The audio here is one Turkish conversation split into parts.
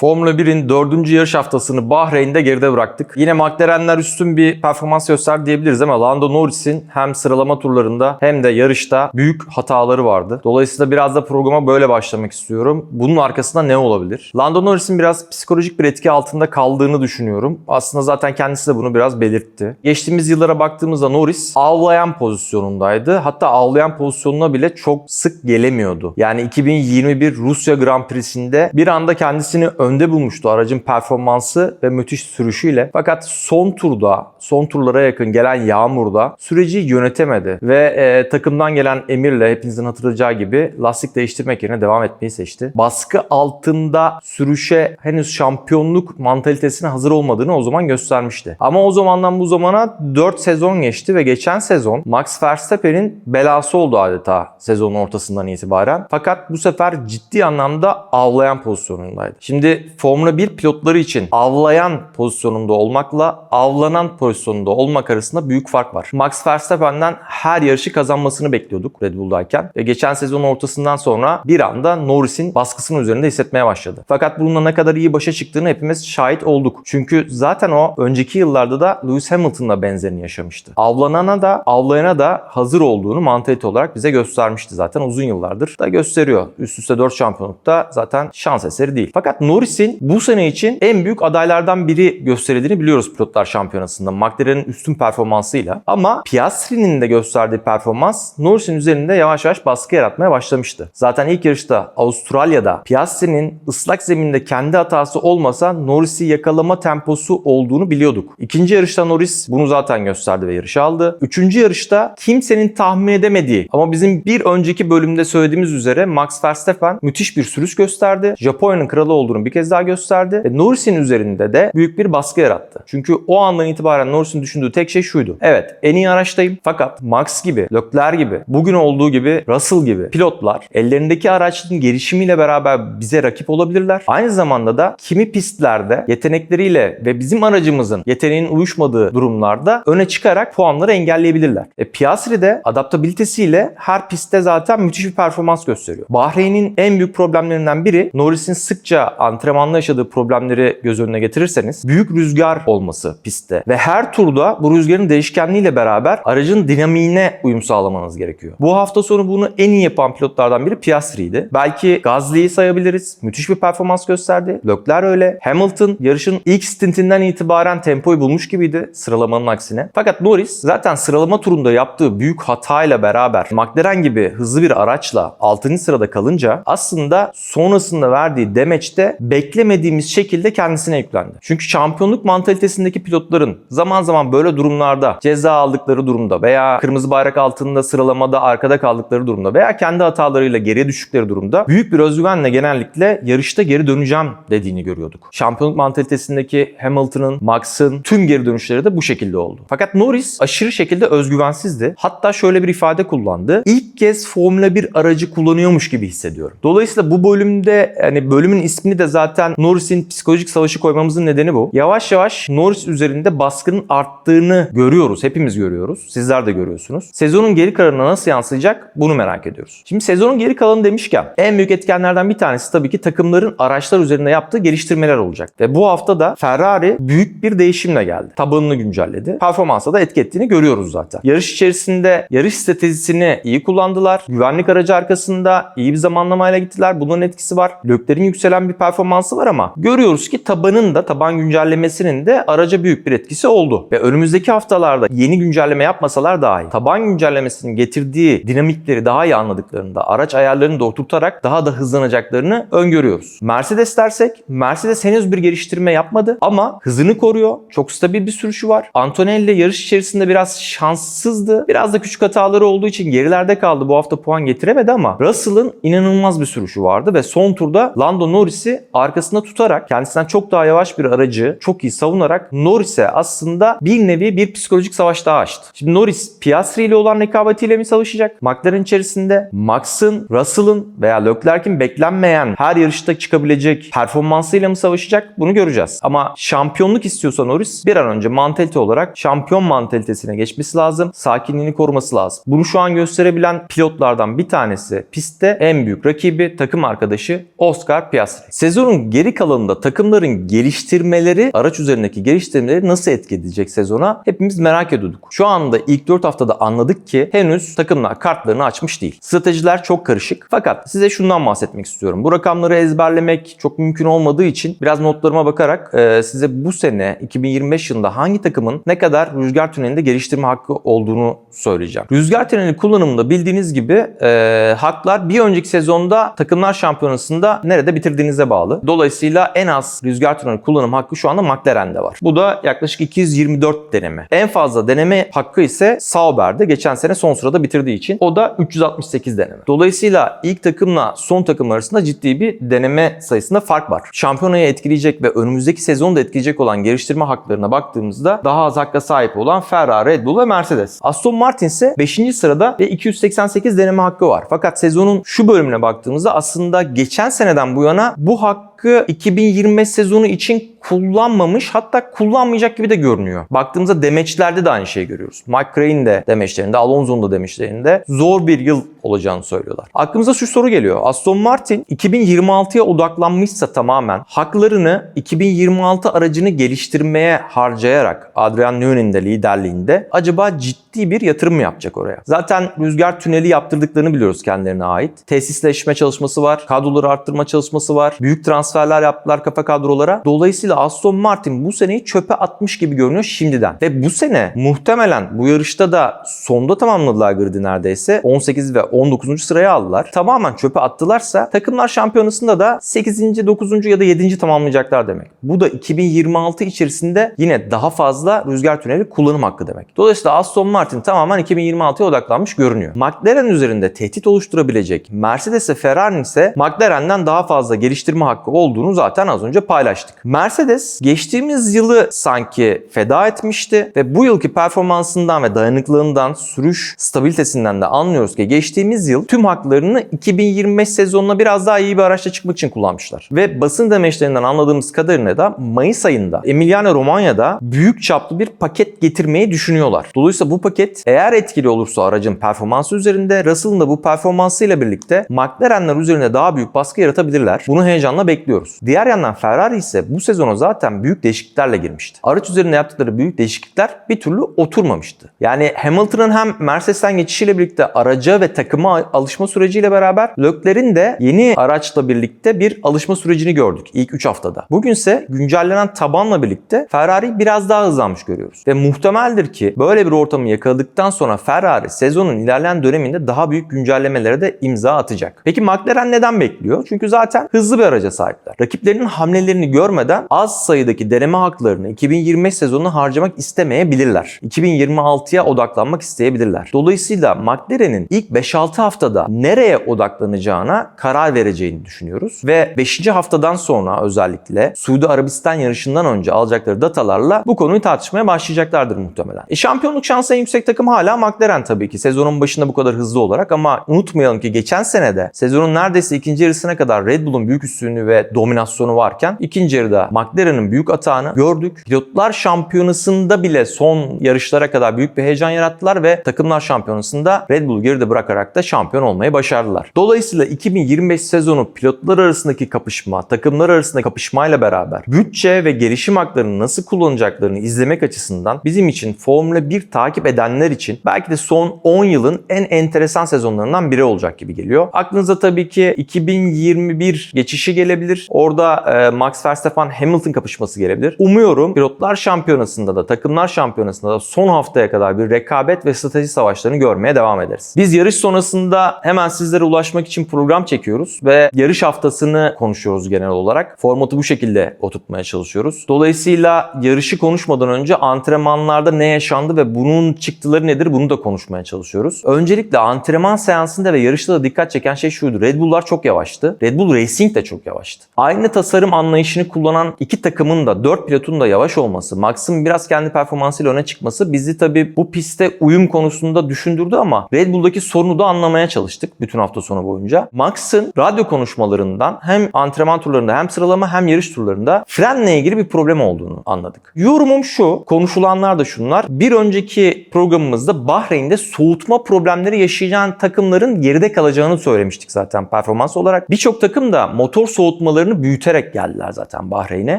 Formula 1'in dördüncü yarış haftasını Bahreyn'de geride bıraktık. Yine McLaren'ler üstün bir performans gösterdi diyebiliriz ama Lando Norris'in hem sıralama turlarında hem de yarışta büyük hataları vardı. Dolayısıyla biraz da programa böyle başlamak istiyorum. Bunun arkasında ne olabilir? Lando Norris'in biraz psikolojik bir etki altında kaldığını düşünüyorum. Aslında zaten kendisi de bunu biraz belirtti. Geçtiğimiz yıllara baktığımızda Norris avlayan pozisyonundaydı. Hatta avlayan pozisyonuna bile çok sık gelemiyordu. Yani 2021 Rusya Grand Prix'sinde bir anda kendisini önde bulmuştu aracın performansı ve müthiş sürüşüyle. Fakat son turda, son turlara yakın gelen yağmurda süreci yönetemedi ve e, takımdan gelen emirle hepinizin hatırlayacağı gibi lastik değiştirmek yerine devam etmeyi seçti. Baskı altında sürüşe henüz şampiyonluk mantalitesine hazır olmadığını o zaman göstermişti. Ama o zamandan bu zamana 4 sezon geçti ve geçen sezon Max Verstappen'in belası oldu adeta sezonun ortasından itibaren. Fakat bu sefer ciddi anlamda avlayan pozisyonundaydı. Şimdi Formula 1 pilotları için avlayan pozisyonunda olmakla avlanan pozisyonunda olmak arasında büyük fark var. Max Verstappen'den her yarışı kazanmasını bekliyorduk Red Bull'dayken. Ve geçen sezon ortasından sonra bir anda Norris'in baskısını üzerinde hissetmeye başladı. Fakat bununla ne kadar iyi başa çıktığını hepimiz şahit olduk. Çünkü zaten o önceki yıllarda da Lewis Hamilton'la benzerini yaşamıştı. Avlanana da avlayana da hazır olduğunu mantalite olarak bize göstermişti zaten uzun yıllardır da gösteriyor. Üst üste 4 şampiyonlukta zaten şans eseri değil. Fakat Norris'in bu sene için en büyük adaylardan biri gösterildiğini biliyoruz pilotlar şampiyonasında. McLaren'in üstün performansıyla. Ama Piastri'nin de gösterdiği performans Norris'in üzerinde yavaş yavaş baskı yaratmaya başlamıştı. Zaten ilk yarışta Avustralya'da Piastri'nin ıslak zeminde kendi hatası olmasa Norris'i yakalama temposu olduğunu biliyorduk. İkinci yarışta Norris bunu zaten gösterdi ve yarışı aldı. Üçüncü yarışta kimsenin tahmin edemediği ama bizim bir önceki bölümde söylediğimiz üzere Max Verstappen müthiş bir sürüş gösterdi. Japonya'nın kralı olduğunu bir kez daha gösterdi. Ve Norris'in üzerinde de büyük bir baskı yarattı. Çünkü o andan itibaren Norris'in düşündüğü tek şey şuydu. Evet en iyi araçtayım fakat Max gibi, Leclerc gibi, bugün olduğu gibi Russell gibi pilotlar ellerindeki araçların gelişimiyle beraber bize rakip olabilirler. Aynı zamanda da kimi pistlerde yetenekleriyle ve bizim aracımızın yeteneğinin uyuşmadığı durumlarda öne çıkarak puanları engelleyebilirler. E, Piastri de adaptabilitesiyle her pistte zaten müthiş bir performans gösteriyor. Bahreyn'in en büyük problemlerinden biri Norris'in sıkça antrenmanda yaşadığı problemleri göz önüne getirirseniz büyük rüzgar olması pistte ve her turda bu rüzgarın değişkenliğiyle beraber aracın dinamiğine uyum sağlamanız gerekiyor. Bu hafta sonu bunu en iyi yapan pilotlardan biri Piastri'ydi. Belki Gasly'yi sayabiliriz. Müthiş bir performans gösterdi. Leclerc öyle. Hamilton yarışın ilk stintinden itibaren tempoyu bulmuş gibiydi sıralamanın aksine. Fakat Norris zaten sıralama turunda yaptığı büyük hatayla beraber McLaren gibi hızlı bir araçla 6. sırada kalınca aslında sonrasında verdiği demeçte beklemediğimiz şekilde kendisine yüklendi. Çünkü şampiyonluk mantalitesindeki pilotların zaman zaman böyle durumlarda ceza aldıkları durumda veya kırmızı bayrak altında sıralamada arkada kaldıkları durumda veya kendi hatalarıyla geriye düştükleri durumda büyük bir özgüvenle genellikle yarışta geri döneceğim dediğini görüyorduk. Şampiyonluk mantalitesindeki Hamilton'ın, Max'ın tüm geri dönüşleri de bu şekilde oldu. Fakat Norris aşırı şekilde özgüvensizdi. Hatta şöyle bir ifade kullandı. İlk kez Formula 1 aracı kullanıyormuş gibi hissediyorum. Dolayısıyla bu bölümde yani bölümün ismini de zaten Norris'in psikolojik savaşı koymamızın nedeni bu. Yavaş yavaş Norris üzerinde baskının arttığını görüyoruz. Hepimiz görüyoruz. Sizler de görüyorsunuz. Sezonun geri kalanına nasıl yansıyacak bunu merak ediyoruz. Şimdi sezonun geri kalanı demişken en büyük etkenlerden bir tanesi tabii ki takımların araçlar üzerinde yaptığı geliştirmeler olacak. Ve bu hafta da Ferrari büyük bir değişimle geldi. Tabanını güncelledi. Performansa da etki ettiğini görüyoruz zaten. Yarış içerisinde yarış stratejisini iyi kullandılar. Güvenlik aracı arkasında iyi bir zamanlamayla gittiler. Bunun etkisi var. Löklerin yükselen bir performansı var ama görüyoruz ki tabanın da taban güncellemesinin de araca büyük bir etkisi oldu. Ve önümüzdeki haftalarda yeni güncelleme yapmasalar daha iyi. Taban güncellemesinin getirdiği dinamikleri daha iyi anladıklarında araç ayarlarını da oturtarak daha da hızlanacaklarını öngörüyoruz. Mercedes dersek Mercedes henüz bir geliştirme yapmadı ama hızını koruyor. Çok stabil bir sürüşü var. Antonelli yarış içerisinde biraz şanssızdı. Biraz da küçük hataları olduğu için gerilerde kaldı. Bu hafta puan getiremedi ama Russell'ın inanılmaz bir sürüşü vardı ve son turda Lando Norris'i arkasında tutarak kendisinden çok daha yavaş bir aracı çok iyi savunarak Norris'e aslında bir nevi bir psikolojik savaş daha açtı. Şimdi Norris Piastri ile olan rekabetiyle mi savaşacak? McLaren içerisinde Max'ın, Russell'ın veya Leclerc'in beklenmeyen her yarışta çıkabilecek performansıyla mı savaşacak? Bunu göreceğiz. Ama şampiyonluk istiyorsa Norris bir an önce mantalite olarak şampiyon mantalitesine geçmesi lazım. Sakinliğini koruması lazım. Bunu şu an gösterebilen pilotlardan bir tanesi pistte en büyük rakibi takım arkadaşı Oscar Piastri. Sezon Sezonun geri kalanında takımların geliştirmeleri, araç üzerindeki geliştirmeleri nasıl etki edecek sezona hepimiz merak ediyorduk. Şu anda ilk 4 haftada anladık ki henüz takımlar kartlarını açmış değil. Stratejiler çok karışık. Fakat size şundan bahsetmek istiyorum. Bu rakamları ezberlemek çok mümkün olmadığı için biraz notlarıma bakarak e, size bu sene 2025 yılında hangi takımın ne kadar rüzgar tünelinde geliştirme hakkı olduğunu söyleyeceğim. Rüzgar tüneli kullanımında bildiğiniz gibi e, haklar bir önceki sezonda takımlar şampiyonasında nerede bitirdiğinize bağlı. Dolayısıyla en az rüzgar tüneli kullanım hakkı şu anda McLaren'de var. Bu da yaklaşık 224 deneme. En fazla deneme hakkı ise Sauber'de geçen sene son sırada bitirdiği için o da 368 deneme. Dolayısıyla ilk takımla son takım arasında ciddi bir deneme sayısında fark var. Şampiyonayı etkileyecek ve önümüzdeki sezonu da etkileyecek olan geliştirme haklarına baktığımızda daha az hakka sahip olan Ferrari, Red Bull ve Mercedes. Aston Martin ise 5. sırada ve 288 deneme hakkı var. Fakat sezonun şu bölümüne baktığımızda aslında geçen seneden bu yana bu hakkı 2025 sezonu için kullanmamış hatta kullanmayacak gibi de görünüyor. Baktığımızda demeçlerde de aynı şeyi görüyoruz. Mike Crane de demeçlerinde, Alonso'nun da demeçlerinde zor bir yıl olacağını söylüyorlar. Aklımıza şu soru geliyor. Aston Martin 2026'ya odaklanmışsa tamamen haklarını 2026 aracını geliştirmeye harcayarak Adrian Newey'nin de liderliğinde acaba ciddi bir yatırım mı yapacak oraya? Zaten rüzgar tüneli yaptırdıklarını biliyoruz kendilerine ait. Tesisleşme çalışması var, kadroları arttırma çalışması var. Büyük transferler yaptılar kafa kadrolara. Dolayısıyla Aston Martin bu seneyi çöpe atmış gibi görünüyor şimdiden. Ve bu sene muhtemelen bu yarışta da sonda tamamladılar grid'i neredeyse. 18 ve 19. sıraya aldılar. Tamamen çöpe attılarsa takımlar şampiyonasında da 8. 9. ya da 7. tamamlayacaklar demek. Bu da 2026 içerisinde yine daha fazla rüzgar tüneli kullanım hakkı demek. Dolayısıyla Aston Martin tamamen 2026'ya odaklanmış görünüyor. McLaren üzerinde tehdit oluşturabilecek Mercedes ve Ferrari ise McLaren'den daha fazla geliştirme hakkı olduğunu zaten az önce paylaştık. Mercedes geçtiğimiz yılı sanki feda etmişti ve bu yılki performansından ve dayanıklılığından, sürüş stabilitesinden de anlıyoruz ki geçtiğimiz yıl tüm haklarını 2025 sezonuna biraz daha iyi bir araçla çıkmak için kullanmışlar. Ve basın demeçlerinden anladığımız kadarıyla da Mayıs ayında Emilia Romanya'da büyük çaplı bir paket getirmeyi düşünüyorlar. Dolayısıyla bu paket eğer etkili olursa aracın performansı üzerinde Russell'ın da bu performansıyla birlikte McLaren'ler üzerinde daha büyük baskı yaratabilirler. Bunu heyecanla bekliyoruz. Diğer yandan Ferrari ise bu sezona zaten büyük değişikliklerle girmişti. Araç üzerinde yaptıkları büyük değişiklikler bir türlü oturmamıştı. Yani Hamilton'ın hem Mercedes'ten geçişiyle birlikte araca ve takıma alışma süreciyle beraber Leclerc'in de yeni araçla birlikte bir alışma sürecini gördük ilk 3 haftada. Bugünse güncellenen tabanla birlikte Ferrari biraz daha hızlanmış görüyoruz. Ve muhtemeldir ki böyle bir ortamı yakaladıktan sonra Ferrari sezonun ilerleyen döneminde daha büyük güncellemelere de imza atacak. Peki McLaren neden bekliyor? Çünkü zaten hızlı bir araca sahipler. Rakiplerinin hamlelerini görmeden az sayıdaki deneme haklarını 2025 sezonuna harcamak istemeyebilirler. 2026'ya odaklanmak isteyebilirler. Dolayısıyla McLaren'in ilk 5-6 haftada nereye odaklanacağına karar vereceğini düşünüyoruz. Ve 5. haftadan sonra özellikle Suudi Arabistan yarışından önce alacakları datalarla bu konuyu tartışmaya başlayacaklardır muhtemelen. E, şampiyonluk şansı en yüksek takım hala McLaren tabii ki. Sezonun başında bu kadar hızlı olarak ama unutmayalım ki geçen senede sezonun neredeyse ikinci yarısına kadar Red Bull'un büyük üstünlüğü ve dominasyonu varken ikinci yarıda McLaren'ın büyük atağını gördük. Pilotlar şampiyonasında bile son yarışlara kadar büyük bir heyecan yarattılar ve takımlar şampiyonasında Red Bull'u geride bırakarak da şampiyon olmayı başardılar. Dolayısıyla 2025 sezonu pilotlar arasındaki kapışma, takımlar arasındaki kapışmayla beraber bütçe ve gelişim haklarını nasıl kullanacaklarını izlemek açısından bizim için Formula 1 takip edenler için belki de son 10 yılın en enteresan sezonlarından biri olacak gibi geliyor. Aklınıza tabii ki 2021 geçişi gelebilir. Orada e, Max Verstappen Hamilton kapışması gelebilir. Umuyorum pilotlar şampiyonasında da takımlar şampiyonasında da son haftaya kadar bir rekabet ve strateji savaşlarını görmeye devam ederiz. Biz yarış sonrasında hemen sizlere ulaşmak için program çekiyoruz ve yarış haftasını konuşuyoruz genel olarak. Formatı bu şekilde oturtmaya çalışıyoruz. Dolayısıyla yarışı konuşmadan önce antrenmanlarda ne yaşandı ve bunun çıktıları nedir bunu da konuşmaya çalışıyoruz. Öncelikle antrenman seansında ve yarışta da dikkat çeken şey şuydu. Red Bull'lar çok yavaştı. Red Bull Racing de çok yavaştı. Aynı tasarım anlayışını kullanan iki takımın da dört pilotun da yavaş olması, Max'ın biraz kendi performansıyla öne çıkması bizi tabii bu pistte uyum konusunda düşündürdü ama Red Bull'daki sorunu da anlamaya çalıştık bütün hafta sonu boyunca. Max'ın radyo konuşmalarından hem antrenman turlarında hem sıralama hem yarış turlarında frenle ilgili bir problem olduğunu anladık. Yorumum şu, konuşulanlar da şunlar. Bir önceki programımızda Bahreyn'de soğutma problemleri yaşayacağın takımların geride kalacağını söylemiştik zaten performans olarak. Birçok takım da motor soğutmalarını büyüterek geldiler zaten Bahreyn'e.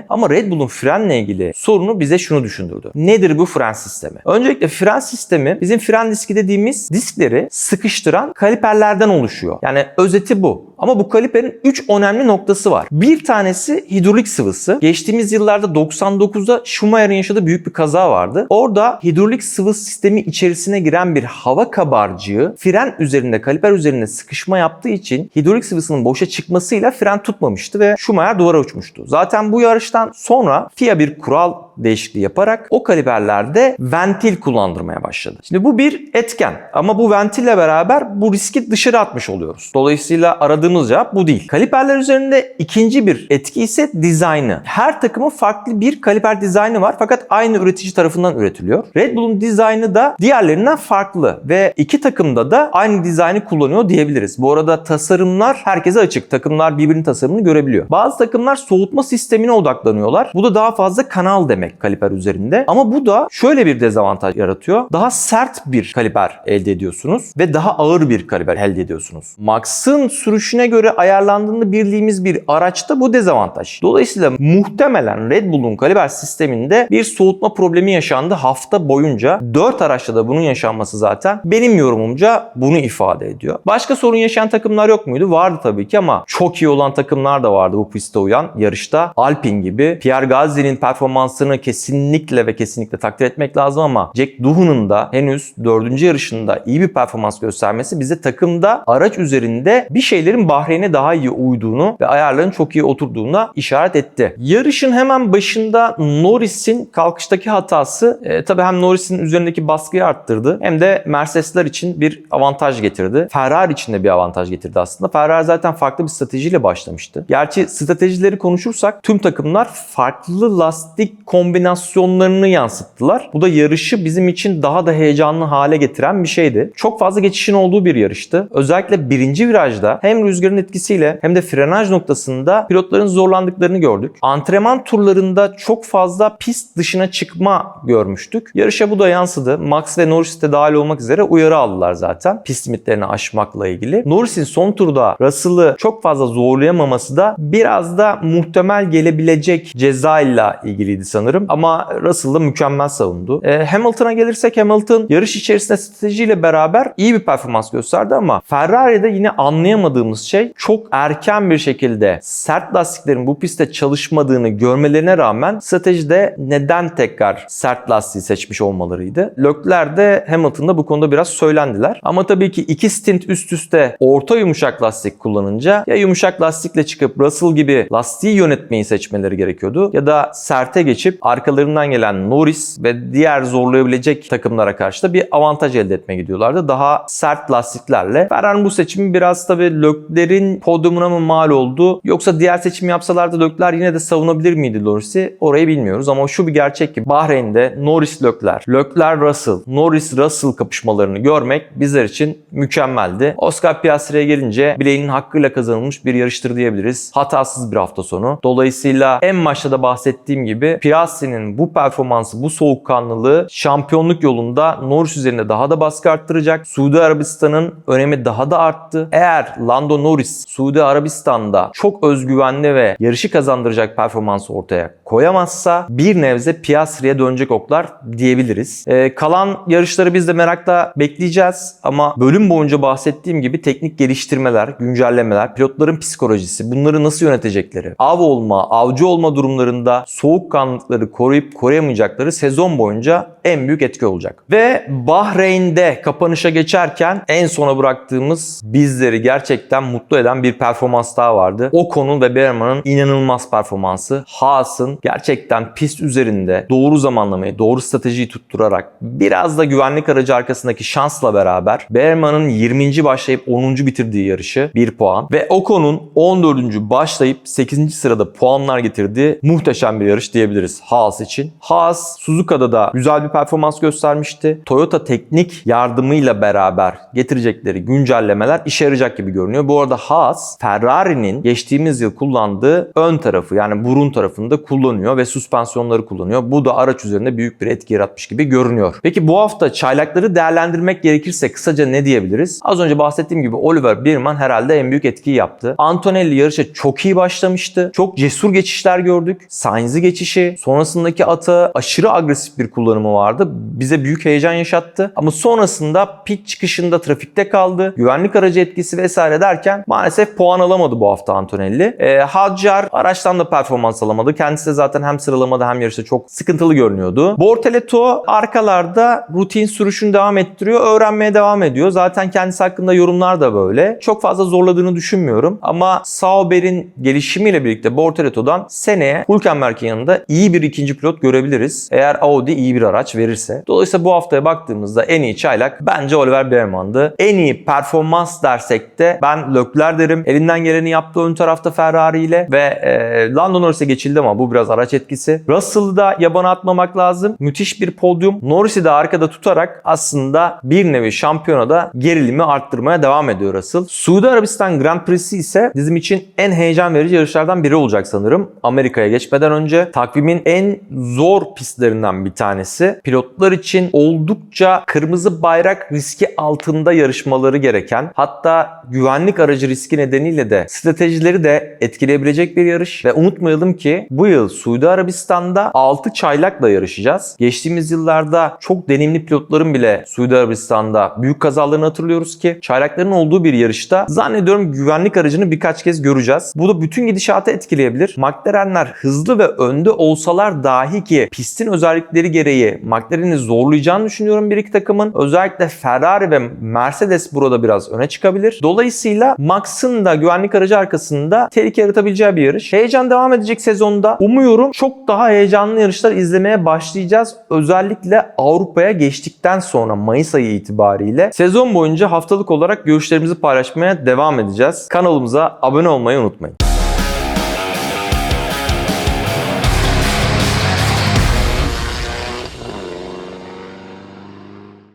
Ama Red Bull'un frenle ilgili sorunu bize şunu düşündürdü. Nedir bu fren sistemi? Öncelikle fren sistemi bizim fren diski dediğimiz diskleri sıkıştıran kaliperlerden oluşuyor. Yani özeti bu. Ama bu kaliperin 3 önemli noktası var. Bir tanesi hidrolik sıvısı. Geçtiğimiz yıllarda 99'da Schumacher'in yaşadığı büyük bir kaza vardı. Orada hidrolik sıvı sistemi içerisine giren bir hava kabarcığı fren üzerinde, kaliper üzerinde sıkışma yaptığı için hidrolik sıvısının boşa çıkmasıyla fren tutmamıştı ve Schumacher duvara uçmuştu. Zaten bu yarıştan sonra FIA bir kural değişikliği yaparak o kaliperlerde ventil kullandırmaya başladı. Şimdi bu bir etken ama bu ventille beraber bu riski dışarı atmış oluyoruz. Dolayısıyla aradığımız cevap bu değil. Kaliperler üzerinde ikinci bir etki ise dizaynı. Her takımın farklı bir kaliper dizaynı var fakat aynı üretici tarafından üretiliyor. Red Bull'un dizaynı da diğerlerinden farklı ve iki takımda da aynı dizaynı kullanıyor diyebiliriz. Bu arada tasarımlar herkese açık. Takımlar birbirinin tasarımını görebiliyor. Bazı takımlar soğutma sistemine odaklanıyorlar. Bu da daha fazla kanal demek kaliper üzerinde. Ama bu da şöyle bir dezavantaj yaratıyor. Daha sert bir kaliper elde ediyorsunuz ve daha ağır bir kaliper elde ediyorsunuz. Max'ın sürüşüne göre ayarlandığını bildiğimiz bir araçta bu dezavantaj. Dolayısıyla muhtemelen Red Bull'un kaliper sisteminde bir soğutma problemi yaşandı hafta boyunca. 4 araçta da bunun yaşanması zaten benim yorumumca bunu ifade ediyor. Başka sorun yaşayan takımlar yok muydu? Vardı tabii ki ama çok iyi olan takımlar da vardı bu piste uyan yarışta. Alpine gibi. Pierre Gasly'nin performansını kesinlikle ve kesinlikle takdir etmek lazım ama Jack Doohan'ın da henüz 4. yarışında iyi bir performans göstermesi bize takımda araç üzerinde bir şeylerin Bahreyn'e daha iyi uyduğunu ve ayarların çok iyi oturduğuna işaret etti. Yarışın hemen başında Norris'in kalkıştaki hatası e, tabii hem Norris'in üzerindeki baskıyı arttırdı hem de Mercedesler için bir avantaj getirdi. Ferrari için de bir avantaj getirdi aslında. Ferrari zaten farklı bir stratejiyle başlamıştı. Gerçi stratejileri konuşursak tüm takımlar farklı lastik kombinasyonlarını yansıttılar. Bu da yarışı bizim için daha da heyecanlı hale getiren bir şeydi. Çok fazla geçişin olduğu bir yarıştı. Özellikle birinci virajda hem rüzgarın etkisiyle hem de frenaj noktasında pilotların zorlandıklarını gördük. Antrenman turlarında çok fazla pist dışına çıkma görmüştük. Yarışa bu da yansıdı. Max ve Norris de dahil olmak üzere uyarı aldılar zaten pist limitlerini aşmakla ilgili. Norris'in son turda Russell'ı çok fazla zorlayamaması da biraz da muhtemel gelebilecek ceza ile ilgiliydi sanırım. Ama Russell da mükemmel savundu. E, Hamilton'a gelirsek Hamilton yarış içerisinde stratejiyle beraber iyi bir performans gösterdi ama Ferrari'de yine anlayamadığımız şey çok erken bir şekilde sert lastiklerin bu pistte çalışmadığını görmelerine rağmen stratejide neden tekrar sert lastiği seçmiş olmalarıydı. Leclerc de Hamilton'da bu konuda biraz söylendiler. Ama tabii ki iki stint üst üste orta yumuşak lastik kullanınca ya yumuşak lastikle çıkıp Russell gibi lastiği yönetmeyi seçmeleri gerekiyordu ya da serte geçip arkalarından gelen Norris ve diğer zorlayabilecek takımlara karşı da bir avantaj elde etmeye gidiyorlardı. Daha sert lastiklerle. Ferrari bu seçimi biraz tabii Leclerc'in podyumuna mı mal oldu yoksa diğer seçim yapsalardı Leclerc yine de savunabilir miydi Norris'i? Orayı bilmiyoruz ama şu bir gerçek ki Bahreyn'de Norris Leclerc, Leclerc Russell, Norris Russell kapışmalarını görmek bizler için mükemmeldi. Oscar Piastri'ye gelince bileğinin hakkıyla kazanılmış bir yarıştır diyebiliriz. Hatasız bir hafta sonu. Dolayısıyla en başta da bahsettiğim gibi Piastri'nin bu performansı, bu soğukkanlılığı şampiyonluk yolunda Norris üzerinde daha da baskı arttıracak. Suudi Arabistan'ın önemi daha da arttı. Eğer Lando Norris Suudi Arabistan'da çok özgüvenli ve yarışı kazandıracak performansı ortaya koyamazsa bir nebze Piastri'ye dönecek oklar diyebiliriz. Ee, kalan yarışları biz de merakla bekleyeceğiz ama bölüm boyunca bahsettiğim gibi teknik geliştirmeler, güncellemeler, pilotların psikolojisi, bunları nasıl yönetecekleri, av olma, avcı olma durumlarında soğukkanlılıkları koruyup koruyamayacakları sezon boyunca en büyük etki olacak. Ve Bahreyn'de kapanışa geçerken en sona bıraktığımız bizleri gerçekten mutlu eden bir performans daha vardı. Ocon'un ve Berman'ın inanılmaz performansı. Haas'ın gerçekten pist üzerinde doğru zamanlamayı, doğru stratejiyi tutturarak biraz da güvenlik aracı arkasındaki şansla beraber Behrman'ın 20. başlayıp 10. bitirdiği yarışı 1 puan ve Ocon'un 14. başlayıp 8. sırada puanlar getirdiği muhteşem bir yarış diyebiliriz Haas için. Haas Suzuka'da da güzel bir performans göstermişti. Toyota teknik yardımıyla beraber getirecekleri güncellemeler işe yarayacak gibi görünüyor. Bu arada Haas Ferrari'nin geçtiğimiz yıl kullandığı ön tarafı yani burun tarafında kullanıyor ve süspansiyonları kullanıyor. Bu da araç üzerinde büyük bir etki yaratmış gibi görünüyor. Peki bu hafta çaylakları değerlendirmek gerekirse kısaca ne diyebiliriz? Az önce bahsettiğim gibi Oliver Biermann herhalde en büyük etkiyi yaptı. Antonelli yarışa çok iyi başlamıştı. Çok cesur geçişler gördük. Sainz'i geçişi, sonrasındaki ata aşırı agresif bir kullanımı vardı. Bize büyük heyecan yaşattı. Ama sonrasında pit çıkışında trafikte kaldı. Güvenlik aracı etkisi vesaire derken maalesef puan alamadı bu hafta Antonelli. E, Hadjar araçtan da performans alamadı. Kendisi de zaten hem sıralamada hem yarışta çok sıkıntılı görünüyordu. Bortoleto arkalarda rutin sürüşünü devam ettiriyor. Öğrenmeye devam ediyor. Zaten kendisi hakkında yorumlar da böyle. Çok fazla zorladığını düşünmüyorum. Ama Sauber'in gelişimiyle birlikte Bortoleto'dan seneye Hülkenberg'in yanında iyi bir ikinci pilot görebiliriz. Eğer Audi iyi bir araç verirse. Dolayısıyla bu haftaya baktığımızda en iyi çaylak bence Oliver Behrmann'dı. En iyi performans dersek de ben Leclerc derim. Elinden geleni yaptı ön tarafta Ferrari ile ve e, Lando Norris'e geçildi ama bu biraz araç etkisi. Russell'ı da yabana atmamak lazım. Müthiş bir podyum. Norris'i de arkada tutarak aslında bir nevi şampiyonada gerilimi arttırmaya devam ediyor Russell. Suudi Arabistan Grand Prix'si ise bizim için en heyecan verici yarışlardan biri olacak sanırım. Amerika'ya geçmeden önce takvimin en zor pistlerinden bir tanesi. Pilotlar için oldukça kırmızı bayrak riski altında yarışmaları gereken hatta güvenlik aracı riski nedeniyle de stratejileri de etkileyebilecek bir yarış. Ve unutmayalım ki bu yıl Suudi Arabistan'da 6 çaylakla yarışacağız. Geçtiğimiz yıllarda çok deneyimli pilotların bile Suudi Arabistan'da büyük kazalarını hatırlıyoruz ki çaylakların olduğu bir yarışta zannediyorum güvenlik aracını birkaç kez göreceğiz. Bu da bütün gidişatı etkileyebilir. McLaren'ler hızlı ve önde olsalar dahi ki pistin özellikleri gereği McLaren'i zorlayacağını düşünüyorum bir iki takımın. Özellikle Ferrari ve Mercedes burada biraz öne çıkabilir. Dolayısıyla Max'ın da güvenlik aracı arkasında tehlike yaratabileceği bir yarış. Heyecan devam edecek sezonda. Umuyorum çok daha heyecanlı yarışlar izlemeye başlayacağız. Özellikle Avrupa'ya geçtikten sonra Mayıs ayı itibariyle sezon boyunca haftalık olarak görüşlerimizi paylaşmaya devam edeceğiz. Kanalımıza abone olmayı unutmayın.